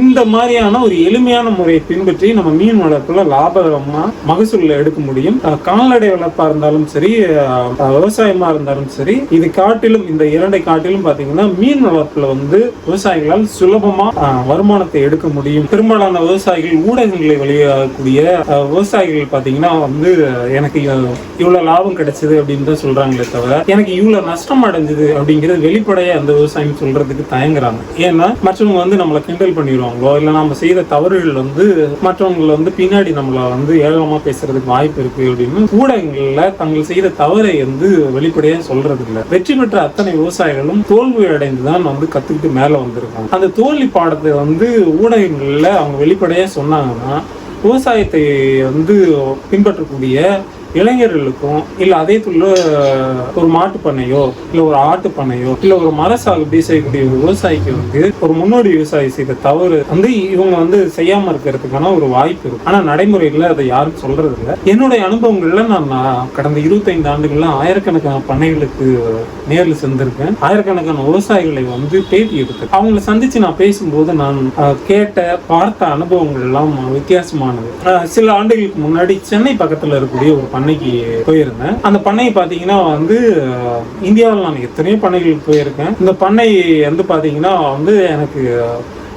இந்த மாதிரியான ஒரு எளிமையான முறையை பின்பற்றி நம்ம மீன் வளர்ப்புல லாபகரமா மகசூல்ல எடுக்க முடியும். கால்நடை வளர்ப்பா இருந்தாலும் சரி விவசாயமா இருந்தாலும் சரி இது காட்டிலும் இந்த இரண்டை காட்டிலும் பாத்தீங்கன்னா மீன் வளர்ப்புல வந்து விவசாயிகளால் சுலபமா வருமானத்தை எடுக்க முடியும். பெரும்பாலான விவசாயிகள் ஊடகங்களை வெளியாகக்கூடிய விவசாயிகள் பாத்தீங்கன்னா வந்து எனக்கு இவ்வளவு லாபம் கிடைச்சது அப்படின்னு தான் சொல்றாங்களே தவிர எனக்கு இவ்வளவு நஷ்டம் அடைஞ்சது அப்படிங்கிறது வெளிப்படையா அந்த விவசாயம் சொல்றதுக்கு தயங்குறாங்க. ஏன்னா மற்றவங்க வந்து நம்மளை கிண்டல் பண்ணிடுவாங்களோ இல்லை நம்ம செய்த தவறுகள் வந்து மற்றவங்களை வந்து பின்னாடி நம்மளை வந்து ஏளனமா பேசுறதுக்கு வாய்ப்பு இருக்கு அப்படின்னு ஊடகங்களில் தங்கள் செய்த தவறை வந்து வெளிப்படையாக சொல்றது இல்லை வெற்றி பெற்ற அத்தனை விவசாயிகளும் தோல்வி அடைந்து தான் வந்து கற்றுக்கிட்டு மேலே வந்திருக்காங்க. அந்த தோல்வி பாடத்தை வந்து ஊடகங்களில் அவங்க வெளிப்படையாக சொன்னாங்கன்னா விவசாயத்தை வந்து பின்பற்றக்கூடிய இளைஞர்களுக்கும் இல்ல அதே போல ஒரு மாட்டு பண்ணையோ இல்ல ஒரு ஆட்டு பண்ணையோ இல்ல ஒரு மர சாகுபடி செய்யக்கூடிய ஒரு விவசாயிக்கு வந்து ஒரு முன்னோடி விவசாயி செய்த தவறு வந்து இவங்க வந்து செய்யாம இருக்கிறதுக்கான ஒரு வாய்ப்பு இருக்கும் ஆனா நடைமுறையில அதை யாரும் சொல்றது இல்லை என்னுடைய அனுபவங்கள்ல நான் நான் கடந்த இருபத்தைந்து ஆண்டுகள்ல ஆயிரக்கணக்கான பண்ணைகளுக்கு நேரில் சென்றிருக்கேன். ஆயிரக்கணக்கான விவசாயிகளை வந்து பேட்டி எடுத்து அவங்கள சந்திச்சு நான் பேசும்போது நான் கேட்ட பார்த்த அனுபவங்கள் எல்லாம் வித்தியாசமானது. சில ஆண்டுகளுக்கு முன்னாடி சென்னை பக்கத்துல இருக்கக்கூடிய ஒரு பண்ணைக்கு போயிருந்தேன். அந்த பண்ணை பார்த்தீங்கன்னா வந்து இந்தியாவில் நான் எத்தனையோ பண்ணைகளுக்கு போயிருக்கேன். இந்த பண்ணை வந்து பார்த்தீங்கன்னா வந்து எனக்கு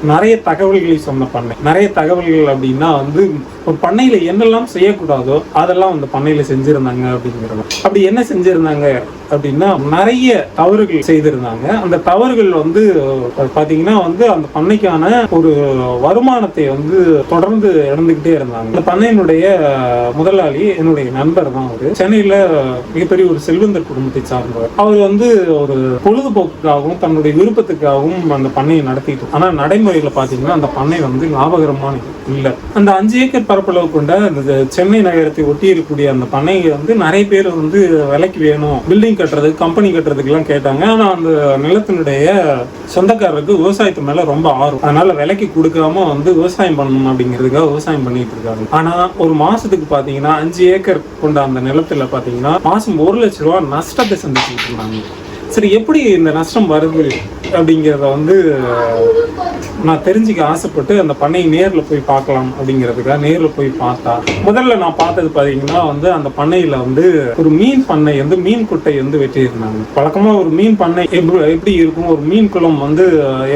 நிறைய தகவல்களை சொன்ன பண்ணை. நிறைய தகவல்கள் அப்படின்னா வந்து ஒரு பண்ணையில என்னெல்லாம் செய்யக்கூடாதோ அதெல்லாம் அந்த பண்ணையில செஞ்சிருந்தாங்க அப்படிங்கிறது. அப்படி என்ன செஞ்சிருந்தாங்க? அப்படின்னா நிறைய தவறுகள் செய்திருந்தாங்க. அந்த தவறுகள் வந்து பார்த்தீங்கன்னா பாத்தீங்கன்னா வந்து அந்த பண்ணைக்கான ஒரு வருமானத்தை வந்து தொடர்ந்து இழந்துகிட்டே இருந்தாங்க. அந்த பண்ணையினுடைய முதலாளி என்னுடைய நண்பர் தான் அவரு. சென்னையில மிகப்பெரிய ஒரு செல்வந்தர் குடும்பத்தை சார்ந்தவர். அவர் வந்து ஒரு பொழுதுபோக்குக்காகவும் தன்னுடைய விருப்பத்துக்காகவும் அந்த பண்ணையை நடத்திட்டு ஆனா நடைமுறையில பாத்தீங்கன்னா அந்த பண்ணை வந்து லாபகரமான இல்லை. அந்த அஞ்சு ஏக்கர் பரப்பளவு கொண்ட அந்த சென்னை நகரத்தை ஒட்டி இருக்கக்கூடிய அந்த பண்ணையை வந்து நிறைய பேர் வந்து விலைக்கு வேணும். பில்டிங் கட்டுறது கம்பெனி கட்டுறதுக்கு எல்லாம் கேட்டாங்க. ஆனால் அந்த நிலத்தினுடைய சொந்தக்காரருக்கு விவசாயத்து மேலே ரொம்ப ஆர்வம். அதனால விலைக்கு கொடுக்காம வந்து விவசாயம் பண்ணணும் அப்படிங்கிறதுக்காக விவசாயம் பண்ணிட்டு இருக்காங்க. ஆனால் ஒரு மாசத்துக்கு பார்த்தீங்கன்னா அஞ்சு ஏக்கர் கொண்ட அந்த நிலத்துல பார்த்தீங்கன்னா மாதம் ஒரு லட்ச ரூபா நஷ்டத்தை சந்திச்சுட்டு இருந்தாங்க. சரி எப்படி இந்த நஷ்டம் வருது? அப்படிங்கிறத வந்து நான் தெரிஞ்சுக்க ஆசைப்பட்டு அந்த பண்ணையை நேரில் போய் பார்க்கலாம் அப்படிங்கிறதுக்காக நேரில் போய் பார்த்தா. முதல்ல நான் பார்த்தது பார்த்தீங்கன்னா வந்து அந்த பண்ணையில் வந்து ஒரு மீன் பண்ணை வந்து மீன் குட்டை வந்து வெட்டியிருந்தாங்க. பழக்கமாக ஒரு மீன் பண்ணை எப்படி எப்படி இருக்கும் ஒரு மீன் குளம் வந்து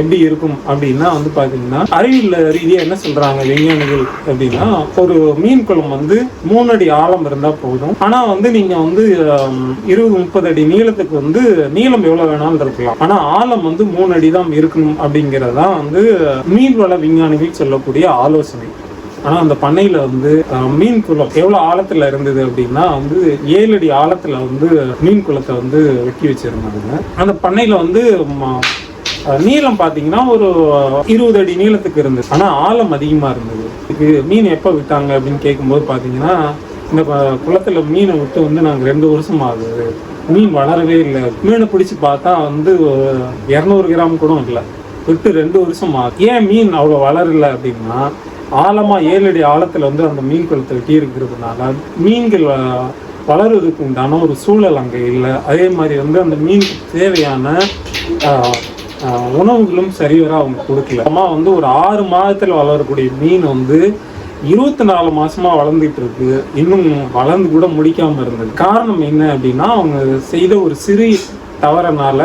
எப்படி இருக்கும் அப்படின்னா வந்து பார்த்தீங்கன்னா அறிவியல் ரீதியாக என்ன சொல்கிறாங்க விஞ்ஞானிகள் அப்படின்னா ஒரு மீன் குளம் வந்து மூணு அடி ஆழம் இருந்தால் போதும். ஆனால் வந்து நீங்கள் வந்து இருபது முப்பது அடி நீளத்துக்கு வந்து நீளம் எவ்வளோ வேணாலும் இருக்கலாம். ஆனால் ஆழம் வந்து மூணு அடி தான் இருக்கணும் அப்படிங்கிறதான் வந்து மீன்வள விஞ்ஞானிகள் சொல்லக்கூடிய ஆலோசனை. ஆனால் அந்த பண்ணையில் வந்து மீன் குளம் எவ்வளோ ஆழத்தில் இருந்தது அப்படின்னா வந்து ஏழு அடி ஆழத்தில் வந்து மீன் குளத்தை வந்து வெட்டி வச்சுருந்தாங்க. அந்த பண்ணையில் வந்து நீளம் பார்த்தீங்கன்னா ஒரு இருபது அடி நீளத்துக்கு இருந்தது. ஆனால் ஆழம் அதிகமாக இருந்தது. இதுக்கு மீன் எப்போ விட்டாங்க அப்படின்னு கேட்கும்போது பார்த்தீங்கன்னா இந்த குளத்தில் மீனை விட்டு வந்து நாங்கள் ரெண்டு வருஷம் ஆகுது. மீன் வளரவே இல்லை. மீனை பிடிச்சி பார்த்தா வந்து இரநூறு கிராம் கூட இல்லை. விட்டு ரெண்டு வருஷம் ஏன் மீன் அவ்வளோ வளரல அப்படின்னா ஆழமாக ஏழு அடி வந்து அந்த மீன் குளத்தை வெட்டி இருக்கிறதுனால மீன்கள் வ- உண்டான ஒரு சூழல் அங்கே இல்லை. அதே மாதிரி வந்து அந்த மீனுக்கு தேவையான உணவுகளும் சரிவர அவங்க கொடுக்கல. அம்மா வந்து ஒரு ஆறு மாதத்தில் வளரக்கூடிய மீன் வந்து இருபத்தி நாலு மாசமா வளர்ந்துட்டு இருக்கு இன்னும் வளர்ந்து கூட முடிக்காம இருந்தது. காரணம் என்ன அப்படின்னா அவங்க செய்த ஒரு சிறு தவறனால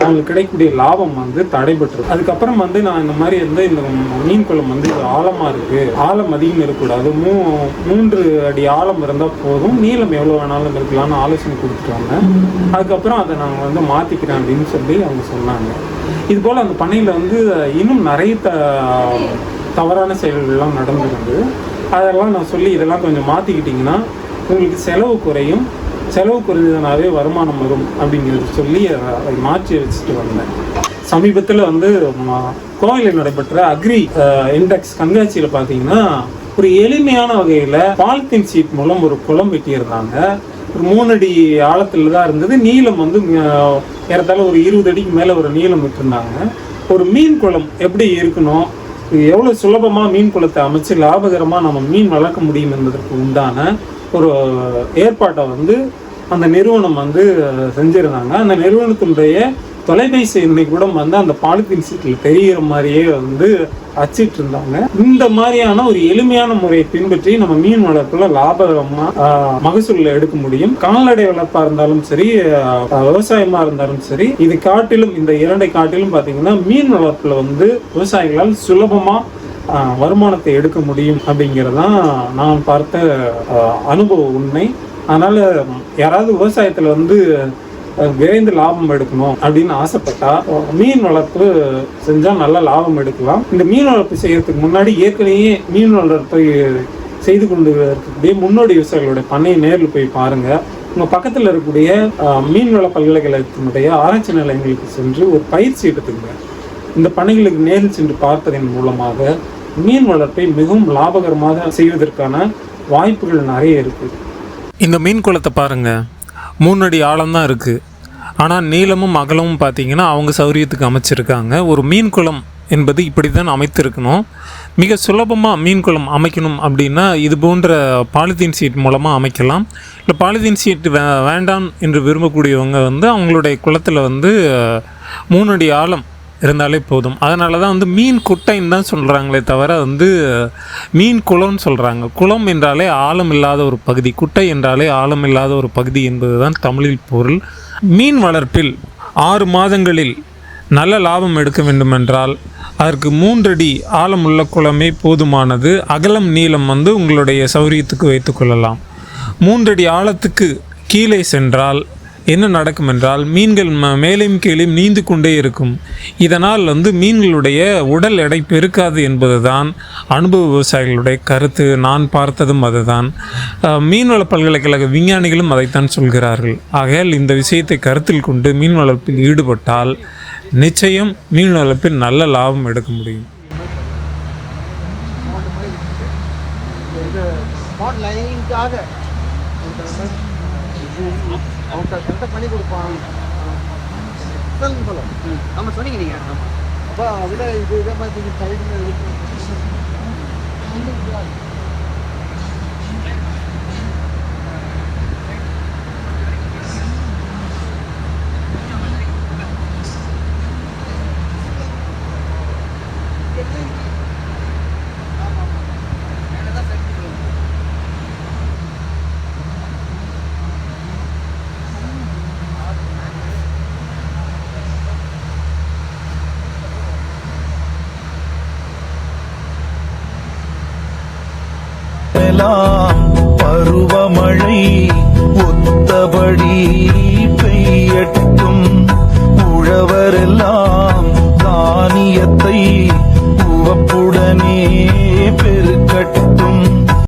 அவங்களுக்கு கிடைக்கக்கூடிய லாபம் வந்து தடைபட்டுருக்கு. அதுக்கப்புறம் வந்து நான் இந்த மாதிரி வந்து இந்த மீன் குளம் வந்து இது ஆழமா இருக்கு. ஆழம் அதிகம் இருக்கக்கூடாது. மூ மூன்று அடி ஆழம் இருந்தால் போதும். நீளம் எவ்வளோ வேணாலும் இருக்கலாம்னு ஆலோசனை கொடுத்துட்டாங்க அதுக்கப்புறம் அதை நாங்கள் வந்து மாற்றிக்கிறேன் அப்படின்னு சொல்லி அவங்க சொன்னாங்க. இது போல் அந்த பண்ணையில் வந்து இன்னும் நிறைய த தவறான செயல்கள்லாம் நடந்துருந்து அதெல்லாம் நான் சொல்லி இதெல்லாம் கொஞ்சம் மாற்றிக்கிட்டிங்கன்னா உங்களுக்கு செலவு குறையும். செலவு குறைஞ்சதுனாவே வருமானம் வரும் அப்படிங்கிறது சொல்லி அதை அதை மாற்றி வச்சுட்டு வந்தேன். சமீபத்தில் வந்து கோவிலில் நடைபெற்ற அக்ரி இண்டெக்ஸ் கண்காட்சியில் பார்த்தீங்கன்னா ஒரு எளிமையான வகையில் பாலித்தீன் சீட் மூலம் ஒரு குளம் வெட்டியிருந்தாங்க. ஒரு மூணு அடி ஆழத்தில் தான் இருந்தது. நீளம் வந்து ஏறத்தாழ ஒரு இருபது அடிக்கு மேலே ஒரு நீளம் விட்டுருந்தாங்க. ஒரு மீன் குளம் எப்படி இருக்கணும்? எவ்வளோ சுலபமாக மீன் குளத்தை அமைச்சு லாபகரமாக நம்ம மீன் வளர்க்க முடியும் என்பதற்கு உண்டான ஒரு ஏற்பாட்டை வந்து அந்த நிறுவனம் வந்து செஞ்சுருந்தாங்க. அந்த நிறுவனத்தினுடைய தொலைபேசி எண்ணை கூட வந்து அந்த பாலித்தீன் சீட்டில் தெரிகிற மாதிரியே வந்து அச்சிட்டு இருந்தாங்க. இந்த மாதிரியான ஒரு எளிமையான முறையை பின்பற்றி நம்ம மீன் வளர்ப்புல லாபகரமா மகசூலில் எடுக்க முடியும். கால்நடை வளர்ப்பா இருந்தாலும் சரி விவசாயமா இருந்தாலும் சரி இது காட்டிலும் இந்த இரண்டை காட்டிலும் பாத்தீங்கன்னா மீன் வளர்ப்புல வந்து விவசாயிகளால் சுலபமா வருமானத்தை எடுக்க முடியும் அப்படிங்கிறதான் நான் பார்த்த அனுபவ உண்மை. அதனால யாராவது விவசாயத்துல வந்து விரைந்து லாபம் எடுக்கணும் அப்படின்னு ஆசைப்பட்டா மீன் வளர்ப்பு செஞ்சா நல்ல லாபம் எடுக்கலாம். இந்த மீன் வளர்ப்பு செய்யறதுக்கு முன்னாடி ஏற்கனவே மீன் வளர்ப்பை செய்து கொண்டு இருக்கக்கூடிய முன்னோடி விவசாயிகளுடைய பண்ணையை நேரில் போய் பாருங்க. உங்க பக்கத்துல இருக்கக்கூடிய மீன்வள பல்கலைக்கழகத்தினுடைய ஆராய்ச்சி நிலையங்களுக்கு சென்று ஒரு பயிற்சி எடுத்துங்க இந்த பணிகளுக்கு நேரில் சென்று பார்ப்பதன் மூலமாக மீன் வளர்ப்பை மிகவும் லாபகரமாக செய்வதற்கான வாய்ப்புகள் நிறைய இருக்கு. இந்த மீன் குளத்தை பாருங்க. மூணு அடி ஆழம்தான் இருக்குது ஆனால் நீளமும் அகலமும் பார்த்தீங்கன்னா அவங்க சௌரியத்துக்கு அமைச்சிருக்காங்க. ஒரு மீன் குளம் என்பது இப்படி தான் அமைத்திருக்கணும். மிக சுலபமாக மீன் குளம் அமைக்கணும் அப்படின்னா இது போன்ற பாலித்தீன் சீட் மூலமாக அமைக்கலாம். இல்லை பாலித்தீன் சீட் வே வேண்டாம் என்று விரும்பக்கூடியவங்க வந்து அவங்களுடைய குளத்தில் வந்து மூணு அடி ஆழம் இருந்தாலே போதும். அதனால தான் வந்து மீன் குட்டைன்னு தான் சொல்கிறாங்களே தவிர வந்து மீன் குளம்னு சொல்கிறாங்க குளம் என்றாலே ஆழம் இல்லாத ஒரு பகுதி. குட்டை என்றாலே ஆழம் இல்லாத ஒரு பகுதி என்பது தான் தமிழில் பொருள். மீன் வளர்ப்பில் ஆறு மாதங்களில் நல்ல லாபம் எடுக்க வேண்டுமென்றால் அதற்கு மூன்றடி ஆழமுள்ள குளமே போதுமானது அகலம் நீளம் வந்து உங்களுடைய சௌரியத்துக்கு வைத்துக்கொள்ளலாம் மூன்றடி ஆழத்துக்கு கீழே சென்றால் என்ன நடக்கும் என்றால் மீன்கள் ம- மேலும் கீழே நீந்து கொண்டே இருக்கும். இதனால் வந்து மீன்களுடைய உடல் எடை பெருக்காது என்பதுதான் அனுபவ விவசாயிகளுடைய கருத்து. நான் பார்த்ததும் அதுதான். மீன்வள பல்கலைக்கழக விஞ்ஞானிகளும் அதைத்தான் சொல்கிறார்கள். ஆகையால் இந்த விஷயத்தை கருத்தில் கொண்டு மீன் வளர்ப்பில் ஈடுபட்டால் நிச்சயம் மீன் வளர்ப்பில் நல்ல லாபம் எடுக்க முடியும். ஸ்பாட் லைனிங்காக அவங்க கரெக்டாக பண்ணி கொடுப்பான். சொல்லுங்க ஆமாம் சொன்னீங்க நீங்கள் அப்போ அதில் இது இதே மாதிரி சைடில் எல்லாம் பருவமழை ஒத்தபடி பெய்யட்டும். உழவரெல்லாம் தானியத்தை உவப்புடனே பெரு